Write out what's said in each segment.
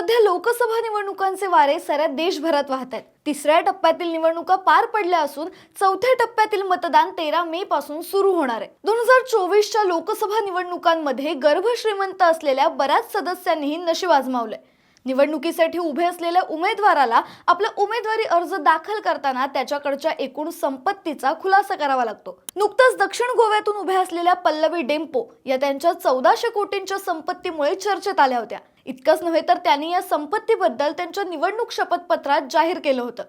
सध्या लोकसभा निवडणुकांचे वारे साऱ्या देशभरात वाहत आहेत. तिसऱ्या टप्प्यातील निवडणुका पार पडल्या असून चौथ्या टप्प्यातील मतदान तेरा मे पासून सुरू होणार आहे. दोन हजार चोवीसच्या लोकसभा निवडणुकांमध्ये गर्भश्रीमंत असलेल्या बऱ्याच सदस्यांनीही नशीब आजमावलंय. निवडणुकीसाठी उभे असलेल्या उमेदवाराला आपला उमेदवारी अर्ज दाखल करताना त्याच्याकडच्या एकूण संपत्तीचा खुलासा करावा लागतो. नुकताच दक्षिण गोव्यातून उभ्या असलेल्या पल्लवी डेम्पो या त्यांच्या चौदाशे कोटींच्या संपत्तीमुळे चर्चेत आल्या होत्या. इतकंच नव्हे तर त्यांनी या संपत्तीबद्दल त्यांच्या निवडणूक शपथपत्रात जाहीर केलं होतं.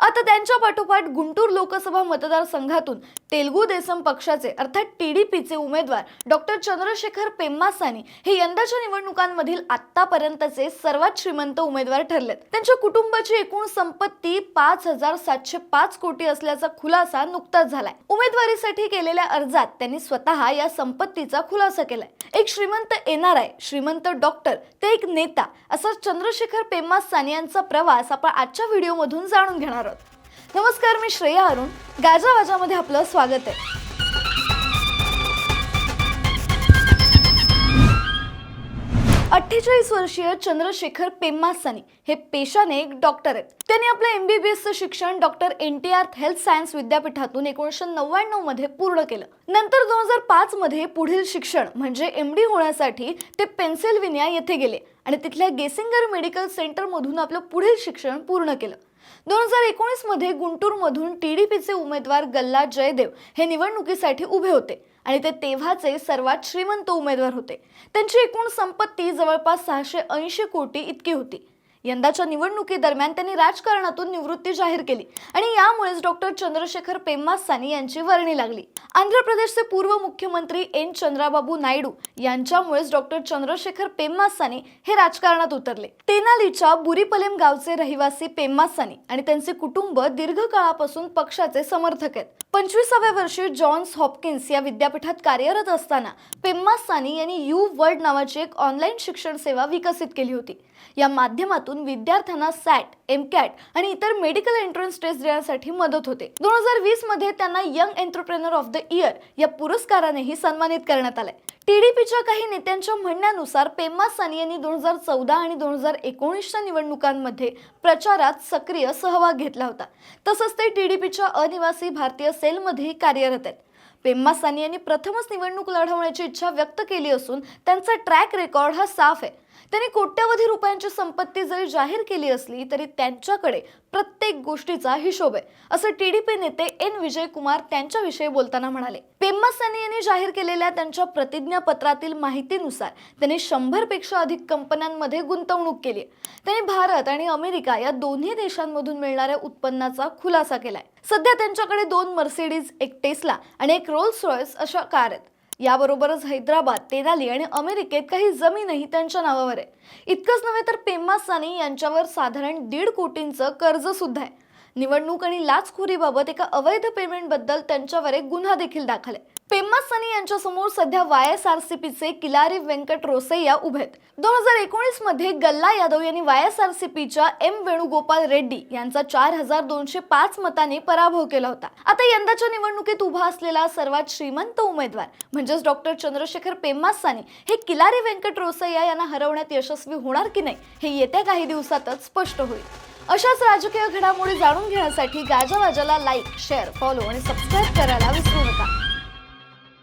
आता त्यांच्या पाठोपाठ गुंटूर लोकसभा मतदारसंघातून तेलगू देसम पक्षाचे अर्थात टीडीपीचे उमेदवार डॉक्टर चंद्रशेखर पेम्मासानी हे यंदाच्या निवडणुकांमधील आतापर्यंतचे सर्वात श्रीमंत उमेदवार ठरलेत. त्यांच्या कुटुंबाची एकूण संपत्ती पाच हजार सातशे पाच कोटी असल्याचा खुलासा नुकताच झालाय. उमेदवारीसाठी केलेल्या अर्जात त्यांनी स्वतः या संपत्तीचा खुलासा केलाय. एक श्रीमंत एनआरआय श्रीमंत डॉक्टर ते एक नेता असा चंद्रशेखर पेम्मासानी यांचा प्रवास आपण आजच्या व्हिडिओमधून जाणून घेणार आहोत. नमस्कार मी श्रेया अरुण. गाजावाजामध्ये आपलं स्वागत आहे. अठ्ठेचाळीस वर्षीय चंद्रशेखर पेम्मासानी हे पेशाने एक डॉक्टर आहेत. त्यांनी आपलं एमबीबीएसचं शिक्षण doctor N T R health science विद्यापीठातून एकोणीसशे नव्याण्णवमध्ये पूर्ण केलं. नंतर दोन हजार पाच मध्ये पुढील शिक्षण म्हणजे एम डी होण्यासाठी ते पेन्सिल्व्हेनिया येथे गेले आणि तिथल्या गेसिंगर मेडिकल सेंटरमधून आपलं पुढील शिक्षण पूर्ण केलं. दोन हजार एकोणीसमध्ये डी पीचे उमेदवार गल्ला जयदेव हे निवडणुकीसाठी उभे होते. आणि ते तेव्हाचे सर्वात श्रीमंत उमेदवार होते. त्यांची एकूण संपत्ती जवळपास सहाशे ऐंशी कोटी इतकी होती. यंदाच्या निवडणुकीदरम्यान त्यांनी राजकारणातून निवृत्ती जाहीर केली आणि यामुळेच डॉक्टर चंद्रशेखर पेम्मासानी यांची वर्णी लागली. आंध्र प्रदेशचे पूर्व मुख्यमंत्री एन. चंद्राबाबू नायडू यांच्यामुळेच डॉक्टर चंद्रशेखर पेम्मासानी हे राजकारणात उतरले. तेनालीच्या बुरीपलेम गावचे रहिवासी पेम्मासानी आणि त्यांचे कुटुंब दीर्घकाळापासून पक्षाचे समर्थक आहेत. पंचवीसाव्या वर्षी जॉन्स हॉपकिन्स या विद्यापीठात कार्यरत असताना पेम्मा सानी यांनी यू वर्ड नावाची एक ऑनलाईन शिक्षण सेवा विकसित केली होती. या माध्यमातून विद्यार्थ्यांना सॅट एमकॅट आणि इतर मेडिकल एंट्रन्स टेस्ट देण्यासाठी मदत होते. दोन हजार वीसमध्ये त्यांना young entrepreneur of the year या पुरस्कारानेही सन्मानित करण्यात आलंय. टीडीपीच्या काही नेत्यांच्या म्हणण्यानुसार पेम्मा सानी यांनी दोन हजार चौदा आणि दोन हजार एकोणीसच्या निवडणुकांमध्ये प्रचारात सक्रिय सहभाग घेतला होता. तसंच ते टीडीपीच्या अनिवासी भारतीय सेलमध्येही कार्यरत आहेत. पेम्मा सानी यांनी प्रथमच निवडणूक लढवण्याची इच्छा व्यक्त केली असून त्यांचा ट्रॅक रेकॉर्ड हा साफ आहे. त्यांनी कोट्यवधी रुपयांची संपत्ती जरी जाहीर केली असली तरी त्यांच्याकडे प्रत्येक गोष्टीचा हिशोब आहे. असं टीडीपी नेते एन. विजय कुमार त्यांच्याविषयी बोलताना म्हणाले पेम्मा सानी यांनी जाहीर केलेल्या त्यांच्या प्रतिज्ञापत्रातील माहितीनुसार त्यांनी शंभरपेक्षा अधिक कंपन्यांमध्ये गुंतवणूक केली त्यांनी भारत आणि अमेरिका या दोन्ही देशांमधून मिळणाऱ्या उत्पन्नाचा खुलासा केलाय. सध्या त्यांच्याकडे दोन मर्सिडीज एक टेस्ला आणि एक रोल्स रॉयस अशा कार आहेत. याबरोबरच हैदराबाद तेनाली आणि अमेरिकेत काही जमीनही त्यांच्या नावावर आहे. इतकंच नव्हे तर पेम्मा सानी यांच्यावर साधारण दीड कोटींचं कर्ज सुद्धा आहे. निवडणूक आणि लाचखोरीबाबत एका अवैध पेमेंटबद्दल त्यांच्यावर एक गुन्हा देखील दाखल आहे. पेम्मा सनी यांच्यासमोर सध्या वाय एस आर सी पीचे किलारी व्यंकट रोसैया उभे आहेत. दोन हजार एकोणीसमध्ये गल्ला यादव यांनी वाय एस आर सी पीच्या एम वेणुगोपाल रेड्डी यांचा चार हजार दोनशे पाच मतांनी पराभव केला होता. आता यंदाच्या निवडणुकीत उभा असलेला सर्वात श्रीमंत उमेदवार म्हणजेच डॉक्टर चंद्रशेखर पेम्मासानी हे किलारी व्यंकट रोसैया यांना हरवण्यात यशस्वी होणार की नाही हे येत्या काही दिवसातच स्पष्ट होईल. अशाच राजकीय घडामोडी जाणून घेण्यासाठी गाजावाजाला लाईक शेअर फॉलो आणि सबस्क्राईब करायला विसरू नका.